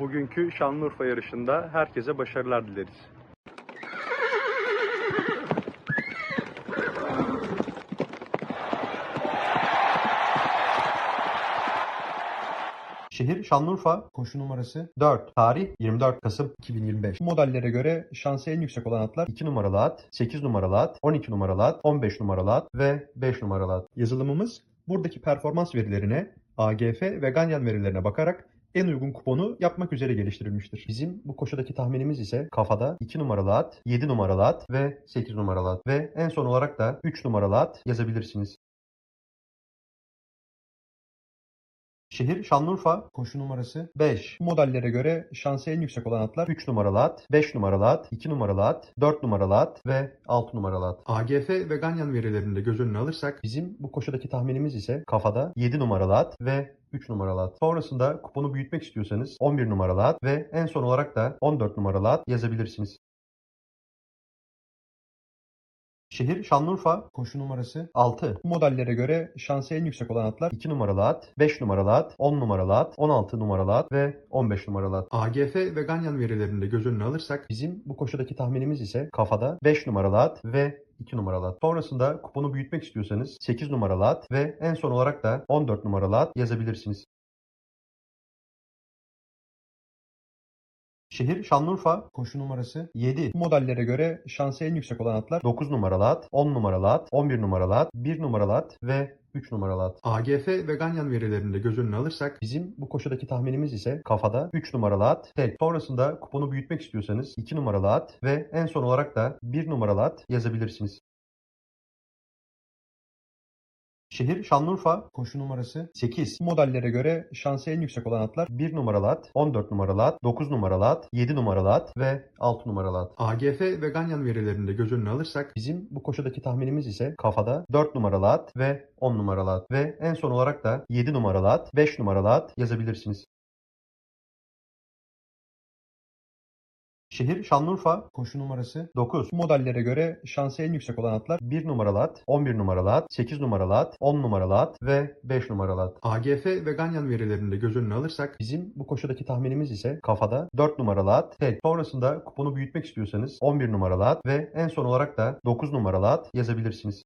bugünkü Şanlıurfa yarışında herkese başarılar dileriz. Şehir Şanlıurfa, koşu numarası 4, tarih 24 Kasım 2025. Bu modellere göre şansı en yüksek olan atlar 2 numaralı at, 8 numaralı at, 12 numaralı at, 15 numaralı at ve 5 numaralı at. Yazılımımız buradaki performans verilerine, AGF ve Ganyan verilerine bakarak en uygun kuponu yapmak üzere geliştirilmiştir. Bizim bu koşudaki tahminimiz ise kafada 2 numaralı at, 7 numaralı at ve 8 numaralı at ve en son olarak da 3 numaralı at yazabilirsiniz. Şehir Şanlıurfa, koşu numarası 5. Bu modellere göre şansı en yüksek olan atlar 3 numaralı at, 5 numaralı at, 2 numaralı at, 4 numaralı at ve 6 numaralı at. AGF ve Ganyan verilerini de göz önüne alırsak bizim bu koşudaki tahminimiz ise kafada 7 numaralı at ve 3 numaralı at. Sonrasında kuponu büyütmek istiyorsanız 11 numaralı at ve en son olarak da 14 numaralı at yazabilirsiniz. Şehir Şanlıurfa, koşu numarası 6. Bu modellere göre şansı en yüksek olan atlar 2 numaralı at, 5 numaralı at, 10 numaralı at, 16 numaralı at ve 15 numaralı at. AGF ve Ganyan verilerini de göz önüne alırsak bizim bu koşudaki tahminimiz ise kafada 5 numaralı at ve 2 numaralı at. Sonrasında kuponu büyütmek istiyorsanız 8 numaralı at ve en son olarak da 14 numaralı at yazabilirsiniz. Şehir Şanlıurfa, koşu numarası 7. Bu modellere göre şansı en yüksek olan atlar 9 numaralı at, 10 numaralı at, 11 numaralı at, 1 numaralı at ve 3 numaralı at. AGF ve Ganyan verilerini de göz önüne alırsak bizim bu koşudaki tahminimiz ise kafada 3 numaralı at, tek. Sonrasında kuponu büyütmek istiyorsanız 2 numaralı at ve en son olarak da 1 numaralı at yazabilirsiniz. Şehir Şanlıurfa, koşu numarası 8. Bu modellere göre şansı en yüksek olan atlar 1 numaralı at, 14 numaralı at, 9 numaralı at, 7 numaralı at ve 6 numaralı at. AGF ve Ganyan verilerini de göz önüne alırsak bizim bu koşudaki tahminimiz ise kafada 4 numaralı at ve 10 numaralı at ve en son olarak da 7 numaralı at, 5 numaralı at yazabilirsiniz. Şehir Şanlıurfa, koşu numarası 9. Bu modellere göre şansı en yüksek olan atlar 1 numaralı at, 11 numaralı at, 8 numaralı at, 10 numaralı at ve 5 numaralı at. AGF ve Ganyan verilerini de göz önüne alırsak bizim bu koşudaki tahminimiz ise kafada 4 numaralı at, tek. Sonrasında kuponu büyütmek istiyorsanız 11 numaralı at ve en son olarak da 9 numaralı at yazabilirsiniz.